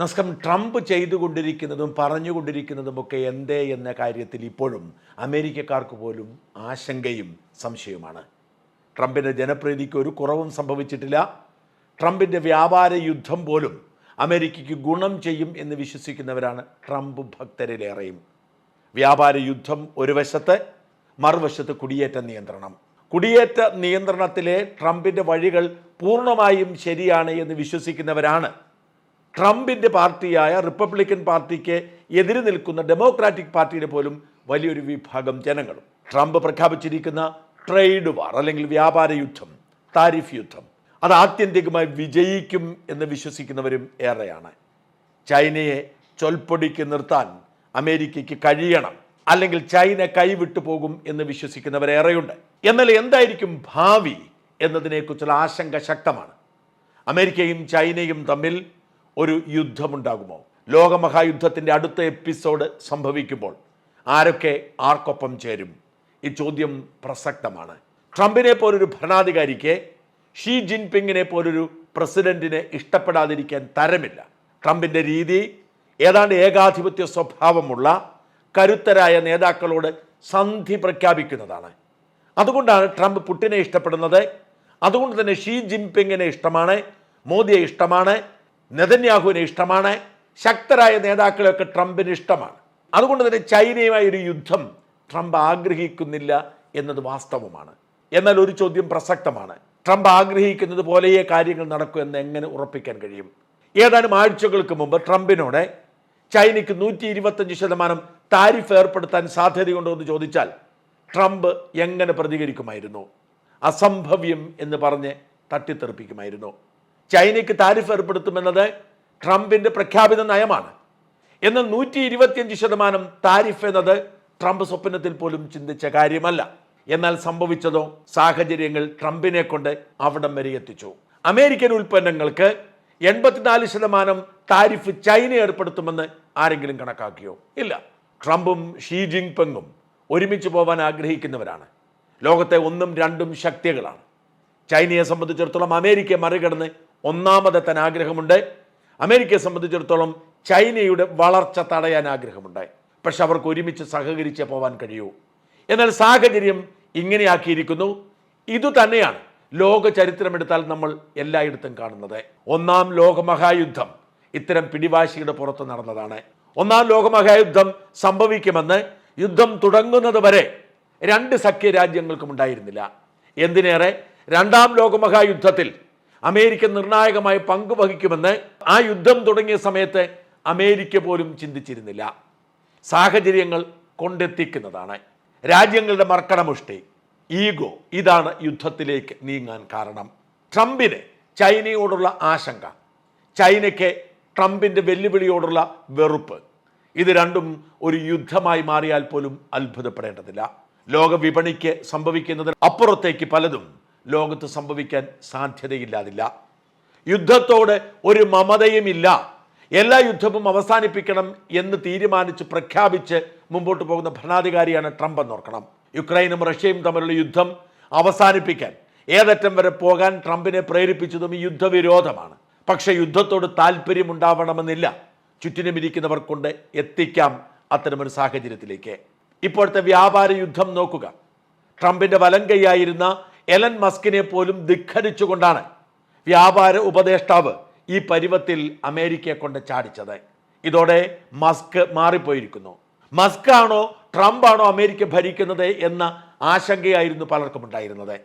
നമസ്കാരം ട്രംപ് ചെയ്തുകൊണ്ടിരിക്കുന്നതും പറഞ്ഞുകൊണ്ടിരിക്കുന്നതുമൊക്കെ എന്തേ എന്ന കാര്യത്തിൽ ഇപ്പോഴും അമേരിക്കക്കാർക്ക് പോലും ആശങ്കയും സംശയവുമാണ്. ട്രംപിന്റെ ജനപ്രീതിക്ക് ഒരു കുറവും സംഭവിച്ചിട്ടില്ല. ട്രംപിന്റെ വ്യാപാര യുദ്ധം പോലും അമേരിക്കയ്ക്ക് ഗുണം ചെയ്യും എന്ന് വിശ്വസിക്കുന്നവരാണ് ട്രംപ് ഭക്തരിലേറെയും. വ്യാപാര യുദ്ധം ഒരു വശത്ത് മറുവശത്ത് കുടിയേറ്റ നിയന്ത്രണം. കുടിയേറ്റ നിയന്ത്രണത്തിലെ ട്രംപിന്റെ വഴികൾ പൂർണമായും ശരിയാണ് എന്ന് വിശ്വസിക്കുന്നവരാണ് ട്രംപിന്റെ പാർട്ടിയായ റിപ്പബ്ലിക്കൻ പാർട്ടിക്ക് എതിരെ നിൽക്കുന്ന ഡെമോക്രാറ്റിക് പാർട്ടിയുടെ പോലും വലിയൊരു വിഭാഗം ജനങ്ങളും. ട്രംപ് പ്രഖ്യാപിച്ചിരിക്കുന്ന ട്രേഡ് വാർ അല്ലെങ്കിൽ വ്യാപാര യുദ്ധം താരിഫ് യുദ്ധം അത് ആത്യന്തികമായി വിജയിക്കും എന്ന് വിശ്വസിക്കുന്നവരും ഏറെയാണ്. ചൈനയെ ചൊൽപ്പൊടിക്ക് നിർത്താൻ അമേരിക്കയ്ക്ക് കഴിയണം അല്ലെങ്കിൽ ചൈന കൈവിട്ടു പോകും എന്ന് വിശ്വസിക്കുന്നവരേറെയുണ്ട് എന്നാൽ എന്തായിരിക്കും ഭാവി എന്നതിനെക്കുറിച്ചുള്ള ആശങ്ക ശക്തമാണ്. അമേരിക്കയും ചൈനയും തമ്മിൽ ഒരു യുദ്ധമുണ്ടാകുമോ? ലോകമഹായുദ്ധത്തിന്റെ അടുത്ത എപ്പിസോഡ് സംഭവിക്കുമ്പോൾ ആരൊക്കെ ആർക്കൊപ്പം ചേരും? ഈ ചോദ്യം പ്രസക്തമാണ്. ട്രംപിനെ പോലൊരു ഭരണാധികാരിക്ക് ഷീ ജിൻപിങ്ങിനെ പോലൊരു പ്രസിഡന്റിനെ ഇഷ്ടപ്പെടാതിരിക്കാൻ തരമില്ല. ട്രംപിന്റെ രീതി ഏതാണ്ട് ഏകാധിപത്യ സ്വഭാവമുള്ള കരുത്തരായ നേതാക്കളോട് സന്ധി പ്രഖ്യാപിക്കുന്നതാണ്. അതുകൊണ്ടാണ് ട്രംപ് പുട്ടിനെ ഇഷ്ടപ്പെടുന്നത്. അതുകൊണ്ട് തന്നെ ഷീ ജിൻപിങ്ങിനെ ഇഷ്ടമാണ് മോദിയെ ഇഷ്ടമാണ്. നെതന്യാഹുവിനെ ഇഷ്ടമാണ്. ശക്തരായ നേതാക്കളെയൊക്കെ ട്രംപിന് ഇഷ്ടമാണ്. അതുകൊണ്ട് തന്നെ ചൈനയുമായി ഒരു യുദ്ധം ട്രംപ് ആഗ്രഹിക്കുന്നില്ല എന്നത് വാസ്തവമാണ്. എന്നാൽ ഒരു ചോദ്യം പ്രസക്തമാണ്. ട്രംപ് ആഗ്രഹിക്കുന്നത് പോലെയേ കാര്യങ്ങൾ നടക്കൂ എന്ന് എങ്ങനെ ഉറപ്പിക്കാൻ കഴിയും? ഏതാനും ആഴ്ചകൾക്ക് മുമ്പ് ട്രംപിനോട് ചൈനയ്ക്ക് നൂറ്റി ഇരുപത്തഞ്ച് ശതമാനം താരിഫ് ഏർപ്പെടുത്താൻ സാധ്യതയുണ്ടോ എന്ന് ചോദിച്ചാൽ ട്രംപ് എങ്ങനെ പ്രതികരിക്കുമായിരുന്നു? അസംഭവ്യം എന്ന് പറഞ്ഞ് തട്ടിത്തെറിപ്പിക്കുമായിരുന്നു. ചൈനയ്ക്ക് താരിഫ് ഏർപ്പെടുത്തുമെന്നത് ട്രംപിന്റെ പ്രഖ്യാപിത നയമാണ്. എന്നാൽ നൂറ്റി ഇരുപത്തിയഞ്ച് ശതമാനം താരിഫ് എന്നത് ട്രംപ് സ്വപ്നത്തിൽ പോലും ചിന്തിച്ച കാര്യമല്ല. എന്നാൽ സംഭവിച്ചതോ സാഹചര്യങ്ങൾ ട്രംപിനെ കൊണ്ട് അവിടം വരെ എത്തിച്ചു. അമേരിക്കൻ ഉൽപ്പന്നങ്ങൾക്ക് എൺപത്തിനാല് ശതമാനം താരിഫ് ചൈന ഏർപ്പെടുത്തുമെന്ന് ആരെങ്കിലും കണക്കാക്കിയോ? ഇല്ല. ട്രംപും ഷീ ജിങ് പെങ്ങും ഒരുമിച്ച് പോകാൻ ആഗ്രഹിക്കുന്നവരാണ്. ലോകത്തെ ഒന്നും രണ്ടും ശക്തികളാണ്. ചൈനയെ സംബന്ധിച്ചിടത്തോളം അമേരിക്കയെ മറികടന്ന് ഒന്നാമതെത്താൻ ആഗ്രഹമുണ്ട്. അമേരിക്കയെ സംബന്ധിച്ചിടത്തോളം ചൈനയുടെ വളർച്ച തടയാൻ ആഗ്രഹമുണ്ട്. പക്ഷെ അവർക്ക് ഒരുമിച്ച് സഹകരിച്ചേ പോവാൻ കഴിയൂ. എന്നാൽ സാഹചര്യം ഇങ്ങനെയാക്കിയിരിക്കുന്നു. ഇതുതന്നെയാണ് ലോക ചരിത്രമെടുത്താൽ നമ്മൾ എല്ലായിടത്തും കാണുന്നത്. ഒന്നാം ലോകമഹായുദ്ധം ഇത്തരം പിടിവാശിയുടെ പുറത്ത് നടന്നതാണ്. ഒന്നാം ലോകമഹായുദ്ധം സംഭവിക്കുമെന്ന് യുദ്ധം തുടങ്ങുന്നത് വരെ രണ്ട് സഖ്യ രാജ്യങ്ങൾക്കും ഉണ്ടായിരുന്നില്ല. എന്തിനേറെ? രണ്ടാം ലോകമഹായുദ്ധത്തിൽ അമേരിക്ക നിർണായകമായി പങ്ക് വഹിക്കുമെന്ന് ആ യുദ്ധം തുടങ്ങിയ സമയത്ത് അമേരിക്ക പോലും ചിന്തിച്ചിരുന്നില്ല. സാഹചര്യങ്ങൾ കൊണ്ടെത്തിക്കുന്നതാണ്. രാജ്യങ്ങളുടെ മർക്കടമുഷ്ടി ഈഗോ ഇതാണ് യുദ്ധത്തിലേക്ക് നീങ്ങാൻ കാരണം. ട്രംപിന് ചൈനയോടുള്ള ആശങ്ക ചൈനയ്ക്ക് ട്രംപിന്റെ വെല്ലുവിളിയോടുള്ള വെറുപ്പ് ഇത് രണ്ടും ഒരു യുദ്ധമായി മാറിയാൽ പോലും അത്ഭുതപ്പെടേണ്ടതില്ല. ലോക വിപണിക്ക് സംഭവിക്കുന്നതിന് അപ്പുറത്തേക്ക് പലതും ലോകത്ത് സംഭവിക്കാൻ സാധ്യതയില്ലാതില്ല. യുദ്ധത്തോട് ഒരു മമതയുമില്ല. എല്ലാ യുദ്ധവും അവസാനിപ്പിക്കണം എന്ന് തീരുമാനിച്ച് പ്രഖ്യാപിച്ച് മുമ്പോട്ട് പോകുന്ന ഭരണാധികാരിയാണ് ട്രംപ് എന്നോർക്കണം. യുക്രൈനും റഷ്യയും തമ്മിലുള്ള യുദ്ധം അവസാനിപ്പിക്കാൻ ഏതറ്റം വരെ പോകാൻ ട്രംപിനെ പ്രേരിപ്പിച്ചതും യുദ്ധവിരോധമാണ്. പക്ഷേ യുദ്ധത്തോട് താല്പര്യമുണ്ടാവണമെന്നില്ല. ചുറ്റിനും ഇരിക്കുന്നവർ കൊണ്ട് എത്തിക്കാം അത്തരമൊരു സാഹചര്യത്തിലേക്ക്. ഇപ്പോഴത്തെ വ്യാപാര യുദ്ധം നോക്കുക. ട്രംപിന്റെ വലം കൈയായിരുന്ന എലൻ മസ്കിനെ പോലും ധിഖരിച്ചുകൊണ്ടാണ് വ്യാപാര ഉപദേഷ്ടാവ് ഈ പരുവത്തിൽ അമേരിക്കയെ കൊണ്ട് ചാടിച്ചത്. ഇതോടെ മസ്ക് മാറിപ്പോയിരിക്കുന്നു. മസ്ക് ആണോ ട്രംപ് ആണോ അമേരിക്ക ഭരിക്കുന്നത് എന്ന ആശങ്കയായിരുന്നു പലർക്കും ഉണ്ടായിരുന്നത്.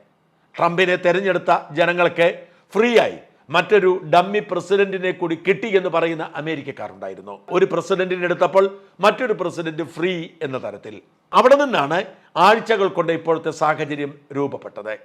ട്രംപിനെ തെരഞ്ഞെടുത്ത ജനങ്ങൾക്ക് ഫ്രീ ആയി മറ്റൊരു ഡമ്മി പ്രസിഡന്റിനെ കൂടി കിട്ടി എന്ന് പറയുന്ന അമേരിക്കക്കാരുണ്ടായിരുന്നു. ഒരു പ്രസിഡന്റിനെ എടുത്തപ്പോൾ മറ്റൊരു പ്രസിഡന്റ് ഫ്രീ എന്ന തരത്തിൽ. അവിടെ നിന്നാണ് ആഴ്ചകൾ കൊണ്ട് ഇപ്പോഴത്തെ സാഹചര്യം രൂപപ്പെട്ടത്.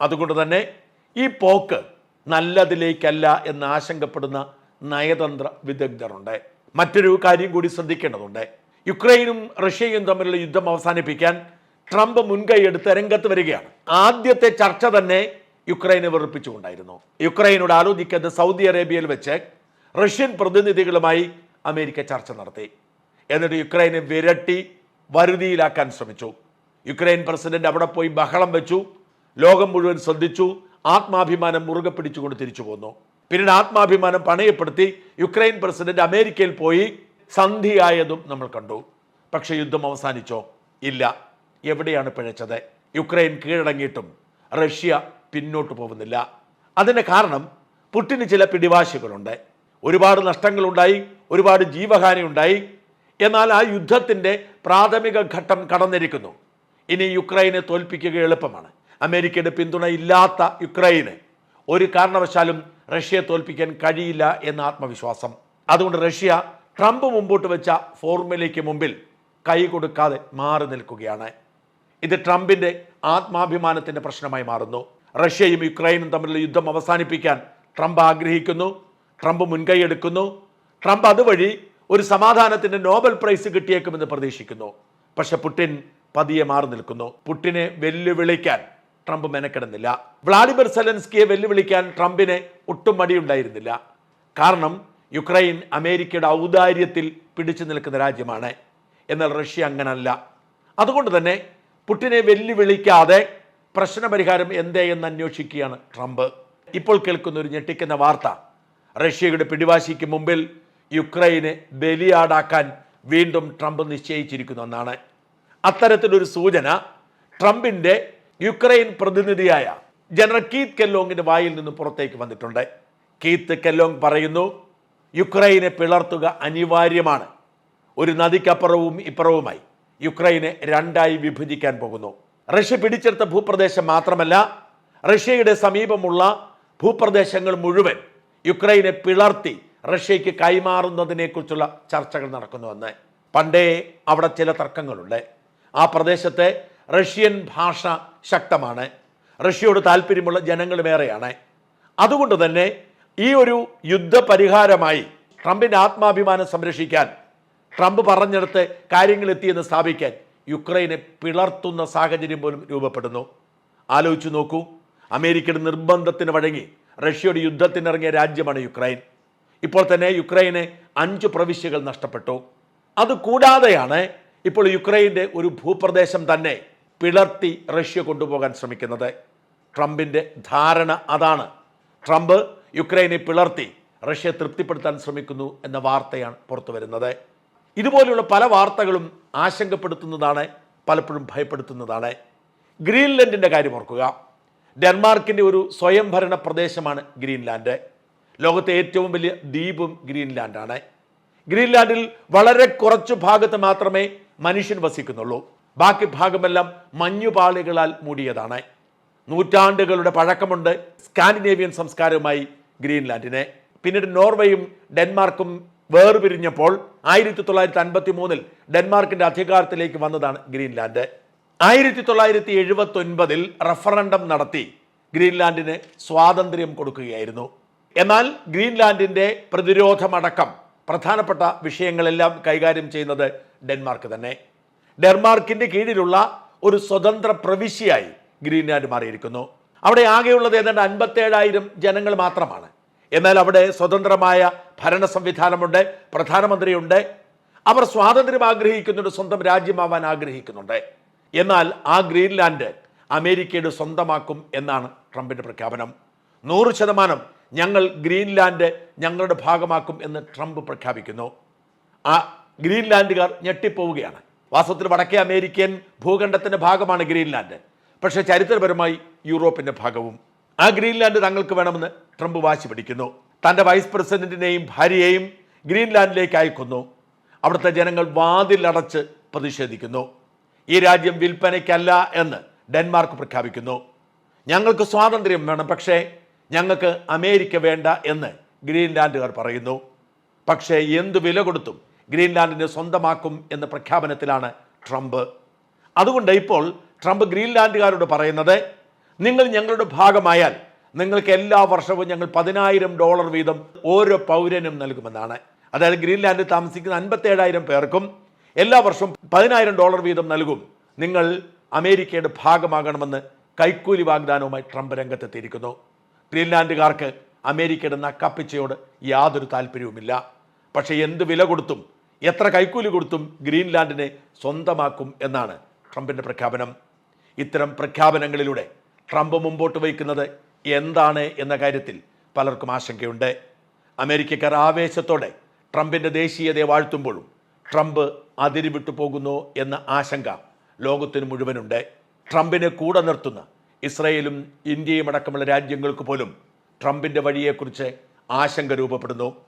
അതുകൊണ്ട് തന്നെ ഈ പോക്ക് നല്ലതിലേക്കല്ല എന്ന് ആശങ്കപ്പെടുന്ന നയതന്ത്ര വിദഗ്ധരുണ്ട്. മറ്റൊരു കാര്യം കൂടി ശ്രദ്ധിക്കേണ്ടതുണ്ട്. യുക്രൈനും റഷ്യയും തമ്മിലുള്ള യുദ്ധം അവസാനിപ്പിക്കാൻ ട്രംപ് മുൻകൈ എടുത്ത് രംഗത്ത് വരികയാണ്. ആദ്യത്തെ ചർച്ച തന്നെ യുക്രൈനെ വെറുപ്പിച്ചുകൊണ്ടായിരുന്നു. യുക്രൈനോട് ആലോചിക്കുന്നത് സൗദി അറേബ്യയിൽ വെച്ച് റഷ്യൻ പ്രതിനിധികളുമായി അമേരിക്ക ചർച്ച നടത്തി. എന്നിട്ട് യുക്രൈനെ വിരട്ടി വരുതിയിലാക്കാൻ ശ്രമിച്ചു. യുക്രൈൻ പ്രസിഡന്റ് അവിടെ പോയി ബഹളം വെച്ചു. ലോകം മുഴുവൻ ശ്രദ്ധിച്ചു. ആത്മാഭിമാനം മുറുകെ പിടിച്ചുകൊണ്ട് തിരിച്ചു പോന്നു. പിന്നീട് ആത്മാഭിമാനം പണയപ്പെടുത്തി യുക്രൈൻ പ്രസിഡന്റ് അമേരിക്കയിൽ പോയി. സന്ധിയായതും നമ്മൾ കണ്ടു. പക്ഷേ യുദ്ധം അവസാനിച്ചോ? ഇല്ല. എവിടെയാണ് പിഴച്ചത്? യുക്രൈൻ കീഴടങ്ങിയിട്ടും റഷ്യ പിന്നോട്ട് പോകുന്നില്ല. അതിന് കാരണം പുട്ടിന് ചില പിടിവാശികളുണ്ട്. ഒരുപാട് നഷ്ടങ്ങളുണ്ടായി ഒരുപാട് ജീവഹാനി ഉണ്ടായി എന്നാൽ ആ യുദ്ധത്തിന്റെ പ്രാഥമിക ഘട്ടം കടന്നിരിക്കുന്നു. ഇനി യുക്രൈനെ തോൽപ്പിക്കുക എളുപ്പമാണ്. അമേരിക്കയുടെ പിന്തുണ ഇല്ലാത്ത യുക്രൈന് ഒരു കാരണവശാലും റഷ്യയെ തോൽപ്പിക്കാൻ കഴിയില്ല എന്ന ആത്മവിശ്വാസം. അതുകൊണ്ട് റഷ്യ ട്രംപ് മുമ്പോട്ട് വെച്ച ഫോർമുലയ്ക്ക് മുമ്പിൽ കൈ കൊടുക്കാതെ മാറി നിൽക്കുകയാണ്. ഇത് ട്രംപിന്റെ ആത്മാഭിമാനത്തിന്റെ പ്രശ്നമായി മാറുന്നു. റഷ്യയും യുക്രൈനും തമ്മിലുള്ള യുദ്ധം അവസാനിപ്പിക്കാൻ ട്രംപ് ആഗ്രഹിക്കുന്നു ട്രംപ് മുൻകൈ എടുക്കുന്നു. ട്രംപ് അതുവഴി ഒരു സമാധാനത്തിന്റെ നോബൽ പ്രൈസ് കിട്ടിയേക്കുമെന്ന് പ്രതീക്ഷിക്കുന്നു. പക്ഷെ പുടിൻ പതിയെ മാറി നിൽക്കുന്നു. പുട്ടിനെ വെല്ലുവിളിക്കാൻ ട്രംപ് മെനക്കെടുന്നില്ല. വ്ളാഡിമിർ സെലൻസ്കിയെ വെല്ലുവിളിക്കാൻ ട്രംപിന് ഒട്ടും മടിയുണ്ടായിരുന്നില്ല. കാരണം യുക്രൈൻ അമേരിക്കയുടെ ഔദാര്യത്തിൽ പിടിച്ചു നിൽക്കുന്ന രാജ്യമാണ്. എന്നാൽ റഷ്യ അങ്ങനല്ല. അതുകൊണ്ട് തന്നെ പുട്ടിനെ വെല്ലുവിളിക്കാതെ പ്രശ്നപരിഹാരം എന്തേ എന്ന് അന്വേഷിക്കുകയാണ് ട്രംപ്. ഇപ്പോൾ കേൾക്കുന്ന ഒരു ഞെട്ടിക്കുന്ന വാർത്ത. റഷ്യയുടെ പിടിവാശിക്ക് മുമ്പിൽ യുക്രൈനെ ബലിയാടാക്കാൻ വീണ്ടും ട്രംപ് നിശ്ചയിച്ചിരിക്കുന്നു എന്നാണ് അത്തരത്തിലൊരു സൂചന ട്രംപിന്റെ യുക്രൈൻ പ്രതിനിധിയായ ജനറൽ കീത്ത് കെല്ലോങ്ങിന്റെ വായിൽ നിന്ന് പുറത്തേക്ക് വന്നിട്ടുണ്ട്. കീത്ത് കെല്ലോങ് പറയുന്നു യുക്രൈനെ പിളർത്തുക അനിവാര്യമാണ്. ഒരു നദിക്കപ്പുറവും ഇപ്പുറവുമായി യുക്രൈനെ രണ്ടായി വിഭജിക്കാൻ പോകുന്നു. റഷ്യ പിടിച്ചെടുത്ത ഭൂപ്രദേശം മാത്രമല്ല റഷ്യയുടെ സമീപമുള്ള ഭൂപ്രദേശങ്ങൾ മുഴുവൻ യുക്രൈനെ പിളർത്തി റഷ്യയ്ക്ക് കൈമാറുന്നതിനെക്കുറിച്ചുള്ള ചർച്ചകൾ നടക്കുന്നുവെന്ന്. പണ്ടേ അവിടെ ചില തർക്കങ്ങളുണ്ട്. ആ പ്രദേശത്തെ റഷ്യൻ ഭാഷ ശക്തമാണ്. റഷ്യയോട് താല്പര്യമുള്ള ജനങ്ങളുമേറെയാണ് അതുകൊണ്ട് തന്നെ ഈ ഒരു യുദ്ധപരിഹാരമായി ട്രംപിന്റെ ആത്മാഭിമാനം സംരക്ഷിക്കാൻ ട്രംപ് പറഞ്ഞെടുത്ത് കാര്യങ്ങൾ എത്തിയെന്ന് സ്ഥാപിക്കാൻ യുക്രൈനെ പിളർത്തുന്ന സാഹചര്യം പോലും രൂപപ്പെടുന്നു. ആലോചിച്ചു നോക്കൂ. അമേരിക്കയുടെ നിർബന്ധത്തിന് വഴങ്ങി റഷ്യയുടെ യുദ്ധത്തിനിറങ്ങിയ രാജ്യമാണ് യുക്രൈൻ. ഇപ്പോൾ തന്നെ യുക്രൈന് അഞ്ച് പ്രവിശ്യകൾ നഷ്ടപ്പെട്ടു. അതുകൂടാതെയാണ് ഇപ്പോൾ യുക്രൈന്റെ ഒരു ഭൂപ്രദേശം തന്നെ പിളർത്തി റഷ്യ കൊണ്ടുപോകാൻ ശ്രമിക്കുന്നത്. ട്രംപിന്റെ ധാരണ അതാണ്. ട്രംപ് യുക്രൈനെ പിളർത്തി റഷ്യ തൃപ്തിപ്പെടുത്താൻ ശ്രമിക്കുന്നു എന്ന വാർത്തയാണ് പുറത്തു വരുന്നത്. ഇതുപോലെയുള്ള പല വാർത്തകളും ആശങ്കപ്പെടുത്തുന്നതാണ് പലപ്പോഴും ഭയപ്പെടുത്തുന്നതാണ്. ഗ്രീൻലൻഡിന്റെ കാര്യം ഓർക്കുക. ഡെൻമാർക്കിന്റെ ഒരു സ്വയംഭരണ പ്രദേശമാണ് ഗ്രീൻലാൻഡ്. ലോകത്തെ ഏറ്റവും വലിയ ദ്വീപും ഗ്രീൻലാൻഡാണ്. ഗ്രീൻലാൻഡിൽ വളരെ കുറച്ചു ഭാഗത്ത് മാത്രമേ മനുഷ്യൻ വസിക്കുന്നുള്ളൂ. ബാക്കി ഭാഗമെല്ലാം മഞ്ഞുപാളികളാൽ മൂടിയതാണ്. നൂറ്റാണ്ടുകളുടെ പഴക്കമുണ്ട് സ്കാൻഡിനേവിയൻ സംസ്കാരവുമായി ഗ്രീൻലാൻഡിനെ. പിന്നീട് നോർവേയും ഡെൻമാർക്കും വേർപിരിഞ്ഞപ്പോൾ ആയിരത്തി തൊള്ളായിരത്തി അൻപത്തി മൂന്നിൽ ഡെൻമാർക്കിന്റെ അധികാരത്തിലേക്ക് വന്നതാണ് ഗ്രീൻലാൻഡ്. ആയിരത്തി തൊള്ളായിരത്തി എഴുപത്തി ഒൻപതിൽ റഫറൻഡം നടത്തി ഗ്രീൻലാൻഡിന് സ്വാതന്ത്ര്യം കൊടുക്കുകയായിരുന്നു. എന്നാൽ ഗ്രീൻലാൻഡിന്റെ പ്രതിരോധമടക്കം പ്രധാനപ്പെട്ട വിഷയങ്ങളെല്ലാം കൈകാര്യം ചെയ്യുന്നത് ഡെൻമാർക്ക് തന്നെ. ഡെൻമാർക്കിന്റെ കീഴിലുള്ള ഒരു സ്വതന്ത്ര പ്രവിശ്യയായി ഗ്രീൻലാൻഡ് മാറിയിരിക്കുന്നു. അവിടെ ആകെയുള്ളത് ഏതാണ്ട് അൻപത്തേഴായിരം ജനങ്ങൾ മാത്രമാണ്. എന്നാൽ അവിടെ സ്വതന്ത്രമായ ഭരണ സംവിധാനമുണ്ട് പ്രധാനമന്ത്രിയുണ്ട്. അവർ സ്വാതന്ത്ര്യം ആഗ്രഹിക്കുന്നുണ്ട് സ്വന്തം രാജ്യമാവാൻ ആഗ്രഹിക്കുന്നുണ്ട്. എന്നാൽ ആ ഗ്രീൻലാൻഡ് അമേരിക്കയുടെ സ്വന്തമാക്കും എന്നാണ് ട്രംപിന്റെ പ്രഖ്യാപനം. നൂറ് ശതമാനം ഞങ്ങൾ ഗ്രീൻലാൻഡ് ഞങ്ങളുടെ ഭാഗമാക്കും എന്ന് ട്രംപ് പ്രഖ്യാപിക്കുന്നു. ആ ഗ്രീൻലാൻഡുകാർ ഞെട്ടിപ്പോവുകയാണ്. വാസ്തവത്തിൽ വടക്കേ അമേരിക്കൻ ഭൂഖണ്ഡത്തിന്റെ ഭാഗമാണ് ഗ്രീൻലാൻഡ്. പക്ഷേ ചരിത്രപരമായി യൂറോപ്പിന്റെ ഭാഗവും. ആ ഗ്രീൻലാൻഡ് തങ്ങൾക്ക് വേണമെന്ന് ട്രംപ് വാശി പിടിക്കുന്നു. തന്റെ വൈസ് പ്രസിഡന്റിനെയും ഭാര്യയെയും ഗ്രീൻലാൻഡിലേക്ക് അയക്കുന്നു. അവിടുത്തെ ജനങ്ങൾ വാതിലടച്ച് പ്രതിഷേധിക്കുന്നു. ഈ രാജ്യം വിൽപ്പനയ്ക്കല്ല എന്ന് ഡെൻമാർക്ക് പ്രഖ്യാപിക്കുന്നു. ഞങ്ങൾക്ക് സ്വാതന്ത്ര്യം വേണം പക്ഷേ ഞങ്ങൾക്ക് അമേരിക്ക വേണ്ട എന്ന് ഗ്രീൻലാൻഡുകാർ പറയുന്നു. പക്ഷേ എന്ത് വില കൊടുത്തും ഗ്രീൻലാൻഡിനെ സ്വന്തമാക്കും എന്ന പ്രഖ്യാപനത്തിലാണ് ട്രംപ്. അതുകൊണ്ട് ഇപ്പോൾ ട്രംപ് ഗ്രീൻലാൻഡുകാരോട് പറയുന്നത് നിങ്ങൾ ഞങ്ങളുടെ ഭാഗമായാൽ നിങ്ങൾക്ക് എല്ലാ വർഷവും ഞങ്ങൾ പതിനായിരം ഡോളർ വീതം ഓരോ പൗരനും നൽകുമെന്നാണ്. അതായത് ഗ്രീൻലാൻഡിൽ താമസിക്കുന്ന അൻപത്തേഴായിരം പേർക്കും എല്ലാ വർഷവും പതിനായിരം ഡോളർ വീതം നൽകും. നിങ്ങൾ അമേരിക്കയുടെ ഭാഗമാകണമെന്ന് കൈക്കൂലി വാഗ്ദാനവുമായി ട്രംപ് രംഗത്തെത്തിയിരിക്കുന്നു. ഗ്രീൻലാൻഡുകാർക്ക് അമേരിക്കയുടെ നക്കാപ്പിച്ചയോട് യാതൊരു താല്പര്യവുമില്ല. പക്ഷേ എന്ത് വില കൊടുത്തും എത്ര കൈക്കൂലി കൊടുത്തും ഗ്രീൻലാൻഡിനെ സ്വന്തമാക്കും എന്നാണ് ട്രംപിന്റെ പ്രഖ്യാപനം. ഇത്തരം പ്രഖ്യാപനങ്ങളിലൂടെ ട്രംപ് മുമ്പോട്ട് വയ്ക്കുന്നത് എന്താണ് എന്ന കാര്യത്തിൽ പലർക്കും ആശങ്കയുണ്ട്. അമേരിക്കക്കാർ ആവേശത്തോടെ ട്രംപിന്റെ ദേശീയതയെ വാഴ്ത്തുമ്പോഴും ട്രംപ് അതിരിവിട്ടു പോകുന്നു എന്ന ആശങ്ക ലോകത്തിന് മുഴുവനുണ്ട്. ട്രംപിനെ കൂടെ നിർത്തുന്ന ഇസ്രയേലും ഇന്ത്യയും അടക്കമുള്ള രാജ്യങ്ങൾക്ക് പോലും ട്രംപിന്റെ വഴിയെക്കുറിച്ച് ആശങ്ക രൂപപ്പെടുന്നു.